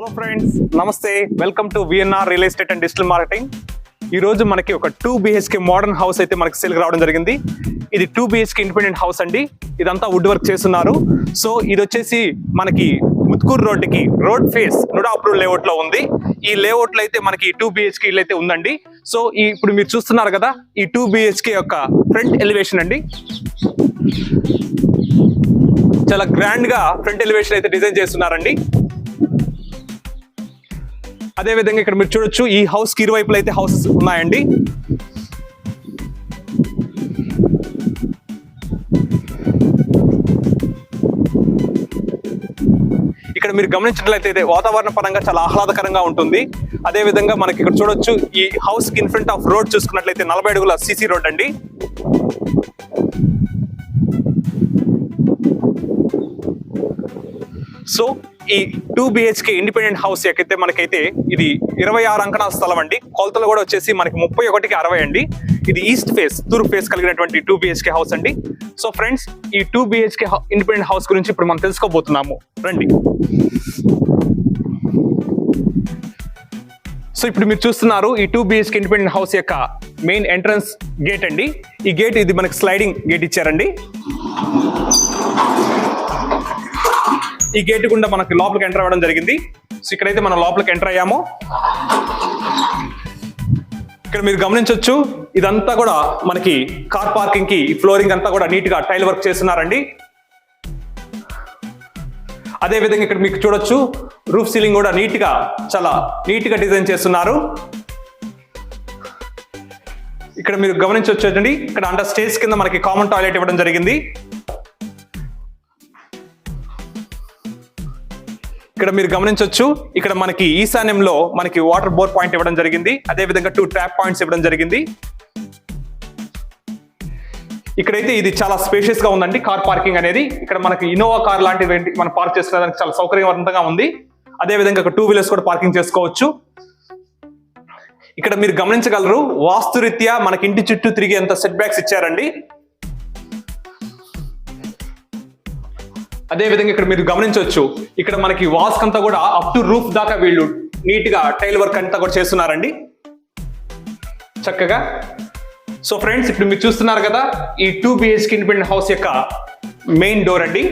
Hello friends నమస్తే welcome to VNR real estate and digital marketing ఈ రోజు మనకి ఒక టూ బిహెచ్కే మోడర్న్ హౌస్ అయితే మనకి సేల్ రావడం జరిగింది. ఇది టూ బిహెచ్కే ఇండిపెండెంట్ హౌస్ అండి. ఇదంతా వుడ్ వర్క్ చేస్తున్నారు. సో ఇది వచ్చేసి మనకి ముత్కూరు రోడ్డుకి రోడ్ ఫేస్ నుడాపూర్ లేఅవుట్లో ఉంది. ఈ లేఅవుట్లో అయితే మనకి టూ బిహెచ్కే ఇల్లు అయితే ఉందండి. సో ఈ ఇప్పుడు మీరు చూస్తున్నారు కదా ఈ టూ బిహెచ్కే యొక్క ఫ్రంట్ ఎలివేషన్ అండి. చాలా గ్రాండ్గా ఫ్రంట్ ఎలివేషన్ అయితే డిజైన్ చేస్తున్నారండి. అదే విధంగా ఇక్కడ మీరు చూడొచ్చు ఈ హౌస్కి ఇరువైపులు అయితే హౌసెస్ ఉన్నాయండి. ఇక్కడ మీరు గమనించినట్లయితే వాతావరణ పరంగా చాలా ఆహ్లాదకరంగా ఉంటుంది. అదే విధంగా మనకి ఇక్కడ చూడొచ్చు ఈ హౌస్కి ఇన్ఫ్రంట్ ఆఫ్ రోడ్ చూసుకున్నట్లయితే నలభై అడుగుల సిసి రోడ్ అండి. సో ఈ టూ బిహెచ్కే ఇండిపెండెంట్ హౌస్ ఎక్కైతే మనకైతే ఇది ఇరవై ఆరు అంకణాల స్థలం అండి. కొలతలు కూడా వచ్చేసి మనకి ముప్పై ఒకటికి అరవై అండి. ఇది ఈస్ట్ ఫేస్ తూర్పు ఫేస్ కలిగినటువంటి టూ బిహెచ్కే హౌస్ అండి. సో ఫ్రెండ్స్ ఈ టూ బిహెచ్కే ఇండిపెండెంట్ హౌస్ గురించి ఇప్పుడు మనం తెలుసుకోబోతున్నాము. రండి. సో ఇప్పుడు మీరు చూస్తున్నారు ఈ టూ బిహెచ్కే ఇండిపెండెంట్ హౌస్ యొక్క మెయిన్ ఎంట్రన్స్ గేట్ అండి. ఈ గేట్ ఇది మనకి స్లైడింగ్ గేట్ ఇచ్చారండి. ఈ గేట్ గుండా మనకి లోపలికి ఎంటర్ అవ్వడం జరిగింది. సో ఇక్కడైతే మనం లోపలికి ఎంటర్ అయ్యాము. ఇక్కడ మీరు గమనించవచ్చు ఇదంతా కూడా మనకి కార్ పార్కింగ్కి ఫ్లోరింగ్ అంతా కూడా నీట్గా టైల్ వర్క్ చేస్తున్నారండి. అదే విధంగా ఇక్కడ మీకు చూడొచ్చు రూఫ్ సీలింగ్ కూడా నీట్గా చాలా నీట్గా డిజైన్ చేస్తున్నారు. ఇక్కడ మీరు గమనించవచ్చు ఇక్కడ అండర్ స్టేజ్ కింద మనకి కామన్ టాయిలెట్ ఇవ్వడం జరిగింది. ఇక్కడ మీరు గమనించవచ్చు ఇక్కడ మనకి ఈశాన్యంలో మనకి వాటర్ బోర్ పాయింట్ ఇవ్వడం జరిగింది. అదే విధంగా టూ ట్యాప్ పాయింట్స్ ఇవ్వడం జరిగింది. ఇక్కడైతే ఇది చాలా స్పేషియస్గా ఉందండి కార్ పార్కింగ్ అనేది. ఇక్కడ మనకి ఇన్నోవా కార్ లాంటివి మనం పార్క్ చేసుకోవడానికి చాలా సౌకర్యవంతంగా ఉంది. అదే విధంగా టూ వీలర్స్ కూడా పార్కింగ్ చేసుకోవచ్చు. ఇక్కడ మీరు గమనించగలరు వాస్తురీత్యా మనకి ఇంటి చుట్టూ తిరిగి ఎంత సెట్ బ్యాక్స్ ఇచ్చారండి. అదే విధంగా ఇక్కడ మీరు గమనించవచ్చు. ఇక్కడ మనకి వాస్క్ అంతా కూడా అప్ టు రూఫ్ దాకా వీళ్ళు నీట్గా టైల్ వర్క్ అంతా కూడా చేస్తున్నారండి. చక్కగా. సో ఫ్రెండ్స్ ఇప్పుడు మీరు చూస్తున్నారు కదా ఈ టూ బిహెచ్కి ఇండిపెండెంట్ హౌస్ యొక్క మెయిన్ డోర్ అండి.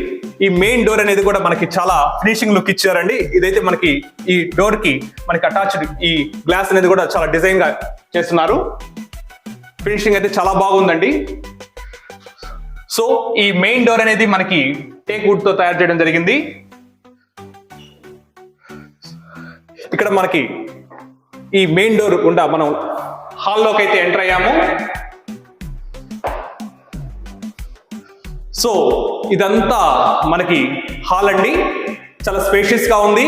ఈ మెయిన్ డోర్ అనేది కూడా మనకి చాలా ఫినిషింగ్ లుక్ ఇచ్చారండి. ఇదైతే మనకి ఈ డోర్కి మనకి అటాచ్డ్ ఈ గ్లాస్ అనేది కూడా చాలా డిజైన్గా చేస్తున్నారు. ఫినిషింగ్ అయితే చాలా బాగుందండి. సో ఈ మెయిన్ డోర్ అనేది మనకి టేక్ వుడ్తో తయారు చేయడం జరిగింది. ఇక్కడ మనకి ఈ మెయిన్ డోర్ గుండా మనం హాల్లోకి అయితే ఎంటర్ అయ్యాము. సో ఇదంతా మనకి హాల్ అండి. చాలా స్పేషియస్గా ఉంది.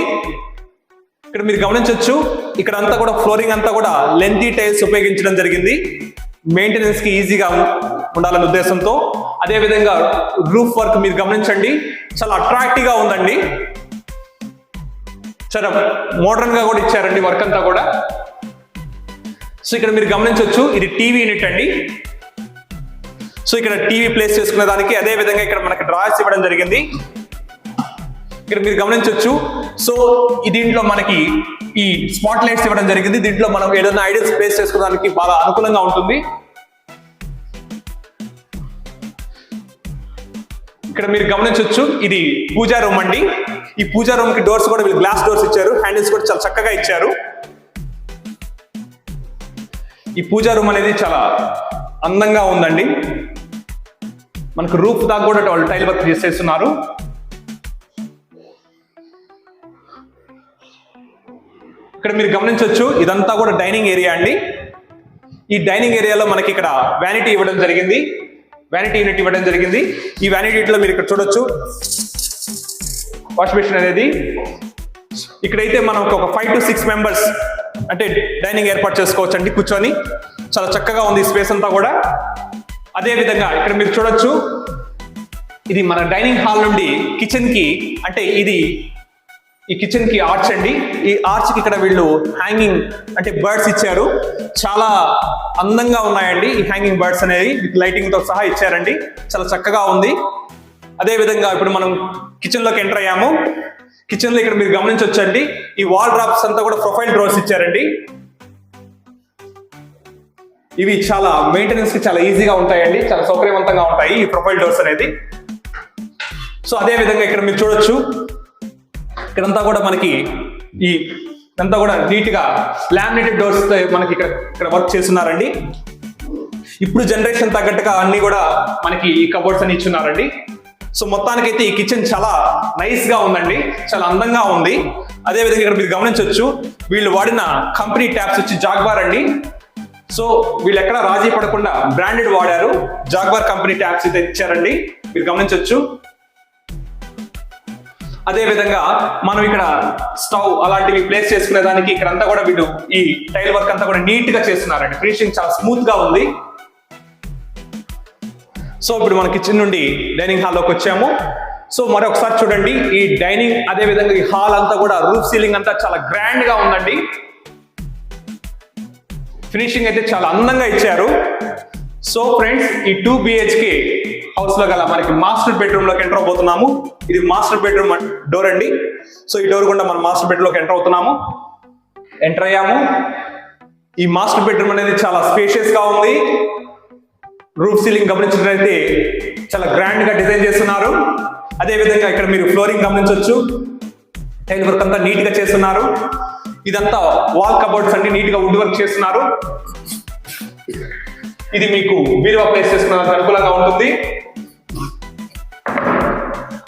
ఇక్కడ మీరు గమనించవచ్చు ఇక్కడ అంతా కూడా ఫ్లోరింగ్ అంతా కూడా లెంతీ టైల్స్ ఉపయోగించడం జరిగింది. మెయింటెనెన్స్కి ఈజీగా ఉండాలనే ఉద్దేశంతో అదే విధంగా రూఫ్ వర్క్ మీరు గమనించండి. చాలా అట్రాక్టివ్గా ఉందండి. చాలా మోడర్న్గా కూడా ఇచ్చారండి వర్క్ అంతా కూడా. సో ఇక్కడ మీరు గమనించవచ్చు ఇది టీవీ యూనిట్ అండి. సో ఇక్కడ టీవీ ప్లేస్ చేసుకునే దానికి అదే విధంగా ఇక్కడ మనకి డ్రాయర్స్ ఇవ్వడం జరిగింది. ఇక్కడ మీరు గమనించవచ్చు సో దీంట్లో మనకి ఈ స్పాట్ లైట్స్ ఇవ్వడం జరిగింది. దీంట్లో మనం ఏదైనా ఐడియాస్ ప్లేస్ చేసుకోవడానికి బాగా అనుకూలంగా ఉంటుంది. ఇక్కడ మీరు గమనించవచ్చు ఇది పూజా రూమ్ అండి. ఈ పూజా రూమ్కి డోర్స్ కూడా వీళ్ళు గ్లాస్ డోర్స్ ఇచ్చారు హ్యాండిల్స్ కూడా చాలా చక్కగా ఇచ్చారు. ఈ పూజా రూమ్ అనేది చాలా అందంగా ఉందండి. మనకు రూఫ్ దాకా కూడా వాళ్ళు టైల్ వర్క్ చేసేస్తున్నారు. ఇక్కడ మీరు గమనించవచ్చు ఇదంతా కూడా డైనింగ్ ఏరియా అండి. ఈ డైనింగ్ ఏరియాలో మనకి ఇక్కడ వ్యానిటీ ఇవ్వడం జరిగింది. వ్యానిటీ యూనిట్ ఇవ్వడం జరిగింది. ఈ వ్యానిటీ యూనిట్లో మీరు ఇక్కడ చూడొచ్చు. వాష్ బేసిన్ అనేది. ఇక్కడైతే మనం ఒక ఫైవ్ టు సిక్స్ మెంబర్స్ అంటే డైనింగ్ ఏర్పాటు చేసుకోవచ్చు అండి కూర్చొని. చాలా చక్కగా ఉంది స్పేస్ అంతా కూడా. అదేవిధంగా ఇక్కడ మీరు చూడొచ్చు. ఇది మన డైనింగ్ హాల్ నుండి కిచెన్కి అంటే ఇది ఈ కిచెన్కి ఆర్చ్ అండి. ఈ ఆర్చ్కి ఇక్కడ వీళ్ళు హ్యాంగింగ్ అంటే బర్డ్స్ ఇచ్చారు. చాలా అందంగా ఉన్నాయండి ఈ హ్యాంగింగ్ బర్డ్స్ అనేవి. విత్ లైటింగ్తో సహా ఇచ్చారండి. చాలా చక్కగా ఉంది. అదే విధంగా ఇప్పుడు మనం కిచెన్లోకి ఎంటర్ అయ్యాము. కిచెన్లో ఇక్కడ మీరు గమనించవచ్చండి ఈ వాల్ డ్రాప్స్ అంతా కూడా ప్రొఫైల్ డ్రోస్ ఇచ్చారండి. ఇవి చాలా మెయింటెనెన్స్కి చాలా ఈజీగా ఉంటాయండి. చాలా సౌకర్యవంతంగా ఉంటాయి ఈ ప్రొఫైల్ డోర్స్ అనేది. సో అదే విధంగా ఇక్కడ మీరు చూడొచ్చు. ఇక్కడంతా కూడా మనకి ఈ అంతా కూడా నీట్గా లామినేటెడ్ డోర్స్ మనకి ఇక్కడ ఇక్కడ వర్క్ చేస్తున్నారండి. ఇప్పుడు జనరేషన్ తగ్గట్టుగా అన్ని కూడా మనకి ఈ కబోర్డ్స్ అని ఇచ్చున్నారండి. సో మొత్తానికైతే ఈ కిచెన్ చాలా నైస్గా ఉందండి. చాలా అందంగా ఉంది. అదే విధంగా ఇక్కడ మీరు గమనించవచ్చు వీళ్ళు వాడిన కంపెనీ ట్యాప్స్ వచ్చి జాగ్బార్ అండి. సో వీళ్ళు ఎక్కడ రాజీ పడకుండా బ్రాండెడ్ వాడారు. జాగ్బార్ కంపెనీ ట్యాప్స్ అయితే ఇచ్చారండి. మీరు గమనించవచ్చు అదే విధంగా మనం ఇక్కడ స్టవ్ అలాంటివి ప్లేస్ చేసుకునే దానికి ఇక్కడ అంతా కూడా వీళ్ళు ఈ టైల్ వర్క్ అంతా కూడా నీట్గా చేస్తున్నారండి. ఫినిషింగ్ చాలా స్మూత్గా ఉంది. సో ఇప్పుడు మన కిచెన్ నుండి డైనింగ్ హాల్లోకి వచ్చాము. సో మరొకసారి చూడండి ఈ డైనింగ్ అదే విధంగా ఈ హాల్ అంతా కూడా రూఫ్ సీలింగ్ అంతా చాలా గ్రాండ్గా ఉందండి. ఫినిషింగ్ అయితే చాలా అందంగా ఇచ్చారు. సో ఫ్రెండ్స్ ఈ టూ బిహెచ్కే హౌస్లో గల మనకి మాస్టర్ బెడ్రూమ్లోకి ఎంటర్ అవబోతున్నాము. ఇది మాస్టర్ బెడ్రూమ్ డోర్ అండి. సో ఈ డోర్ గుండా మనం మాస్టర్ బెడ్రూమ్లోకి ఎంటర్ అవుతున్నాము. ఎంటర్ అయ్యాము. ఈ మాస్టర్ బెడ్రూమ్ అనేది చాలా స్పేషియస్గా ఉంది. రూఫ్ సీలింగ్ గమనించినట్లయితే చాలా గ్రాండ్గా డిజైన్ చేస్తున్నారు. అదే విధంగా ఇక్కడ మీరు ఫ్లోరింగ్ గమనించవచ్చు టైల్ వర్క్ అంతా నీట్గా చేస్తున్నారు. ఇదంతా వాల్ కబోర్డ్స్ అన్ని నీట్గా వుడ్ వర్క్ చేస్తున్నారు. ఇది మీకు బీరువా ప్లేస్ చేసుకున్న అనుకూలంగా ఉంటుంది.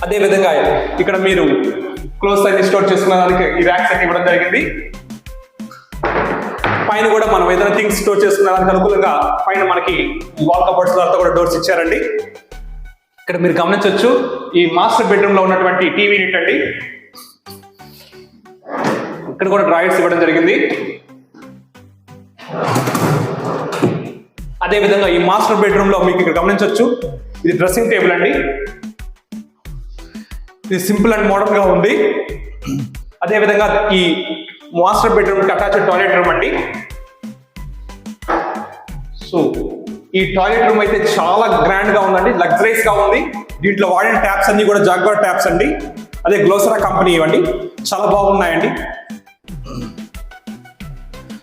అదే విధంగా ఇక్కడ మీరు క్లోజ్ సైజ్ స్టోర్ చేసుకున్న దానికి ఈ ర్యాక్స్ అన్ని ఇవ్వడం జరిగింది. పైన కూడా మనం ఏదైనా థింగ్స్ స్టోర్ చేసుకున్న దానికి అనుకూలంగా పైన మనకి వాల్ కబోర్డ్స్ అంతా కూడా డోర్స్ ఇచ్చారండి. ఇక్కడ మీరు గమనించవచ్చు ఈ మాస్టర్ బెడ్రూమ్లో ఉన్నటువంటి టీవీ యూనిట్ అండి. ఇక్కడ కూడా డ్రాయర్స్ ఇవ్వడం జరిగింది. అదే విధంగా ఈ మాస్టర్ బెడ్రూమ్లో మీకు ఇక్కడ గమనించవచ్చు ఇది డ్రెస్సింగ్ టేబుల్ అండి. ఇది సింపుల్ అండ్ మోడర్న్గా ఉంది. అదే విధంగా ఈ మాస్టర్ బెడ్రూమ్కి అటాచ్డ్ టాయిలెట్ రూమ్ అండి. సో ఈ టాయిలెట్ రూమ్ అయితే చాలా గ్రాండ్గా ఉందండి లగ్జరీస్గా ఉంది. దీంట్లో వాడిన ట్యాప్స్ అన్ని కూడా జాగ్వర్ ట్యాప్స్ అండి. అదే గ్లోసరా కంపెనీ ఇవ్వండి. చాలా బాగున్నాయండి.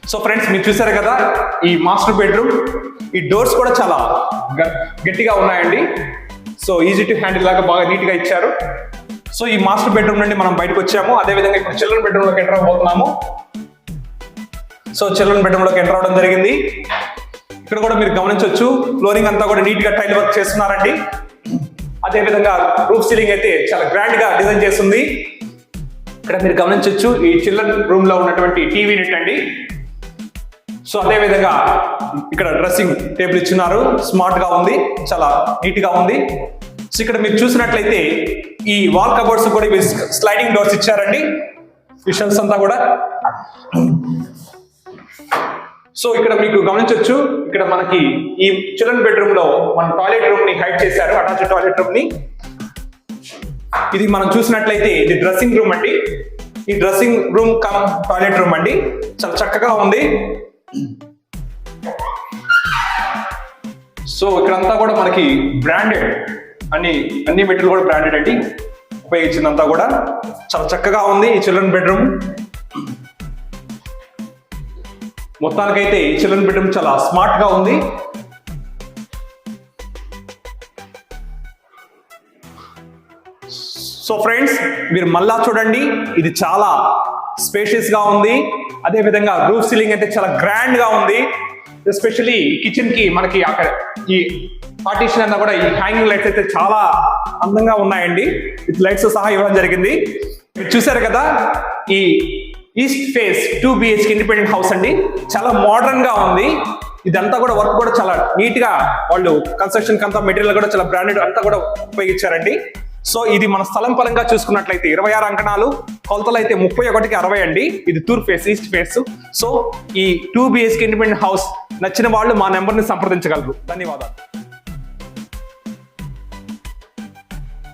సో ఫ్రెండ్స్ మీరు చూసారు కదా ఈ మాస్టర్ బెడ్రూమ్ ఈ డోర్స్ కూడా చాలా గ- గట్టిగా ఉన్నాయండి. సో ఈజీ టు హ్యాండిల్ లాగా బాగా నీట్గా ఇచ్చారు. సో ఈ మాస్టర్ బెడ్రూమ్ నుండి మనం బయటకు వచ్చాము. అదే విధంగా ఇప్పుడు చిల్డ్రన్ బెడ్రూమ్లోకి ఎంటర్ అవబోతున్నాము. సో చిల్డ్రన్ బెడ్రూమ్లోకి ఎంటర్ అవడం జరిగింది. ఇక్కడ కూడా మీరు గమనించవచ్చు ఫ్లోరింగ్ అంతా కూడా నీట్గా టైల్ వర్క్ చేస్తున్నారండి. అదేవిధంగా రూఫ్ సీలింగ్ అయితే చాలా గ్రాండ్గా డిజైన్ చేస్తుంది. ఇక్కడ మీరు గమనించవచ్చు ఈ చిల్డ్రన్ రూమ్లో ఉన్నటువంటి టీవీ యూనిట్ అండి. సో అదేవిధంగా ఇక్కడ డ్రెస్సింగ్ టేబుల్ ఇచ్చున్నారు స్మార్ట్గా ఉంది చాలా నీట్గా ఉంది. సో ఇక్కడ మీరు చూసినట్లయితే ఈ వాల్ కబోర్డ్స్ కూడా ఇవి స్లైడింగ్ డోర్స్ ఇచ్చారండి. విషన్స్ అంతా కూడా. సో ఇక్కడ మీకు గమనించవచ్చు ఇక్కడ మనకి ఈ చిల్డ్రన్ బెడ్రూమ్లో మన టాయిలెట్ రూమ్ని హైడ్ చేశారు. అటాచ్ టాయిలెట్ రూమ్ని. ఇది మనం చూసినట్లయితే ఇది డ్రెస్సింగ్ రూమ్ అండి. ఈ dressing room cum toilet room అండి. చాలా చక్కగా ఉంది. సో ఇక్కడంతా కూడా మనకి బ్రాండెడ్ అన్ని అన్ని మెటీరియల్ కూడా బ్రాండెడ్ అండి. ఉపయోగించిందంతా కూడా చాలా చక్కగా ఉంది ఈ చిల్డ్రన్ బెడ్రూమ్ మొత్తానికైతే ఈ చిల్డ్రన్ బెడ్రూమ్ చాలా స్మార్ట్గా ఉంది. సో ఫ్రెండ్స్ మీరు మళ్ళా చూడండి ఇది చాలా స్పేషియస్గా ఉంది. అదే విధంగా రూఫ్ సీలింగ్ అయితే చాలా గ్రాండ్గా ఉంది. ఎస్పెషల్లీ కిచెన్కి మనకి అక్కడ ఈ పార్టీషన్ అంతా కూడా ఈ హ్యాంగింగ్ లైట్స్ అయితే చాలా అందంగా ఉన్నాయండి. విత్ లైట్స్ సహా ఇవ్వడం జరిగింది. మీరు చూసారు కదా ఈ east face two BHK independent house అండి. చాలా మోడర్న్గా ఉంది. ఇదంతా కూడా వర్క్ కూడా చాలా నీట్గా వాళ్ళు కన్స్ట్రక్షన్ అంతా మెటీరియల్ కూడా చాలా బ్రాండెడ్ అంతా కూడా ఉపయోగించారండి. సో ఇది మన స్థలం పరంగా చూసుకున్నట్లయితే ఇరవై ఆరు అంకణాలు కొలతలు అయితే ముప్పై ఒకటికి అరవై అండి. ఇది తూర్ ఫేస్ ఈస్ట్ ఫేస్ సో ఈ టూ బిహెచ్కి ఇండిపెండెంట్ హౌస్ నచ్చిన వాళ్ళు మా నెంబర్ని సంప్రదించగలరు. ధన్యవాదాలు.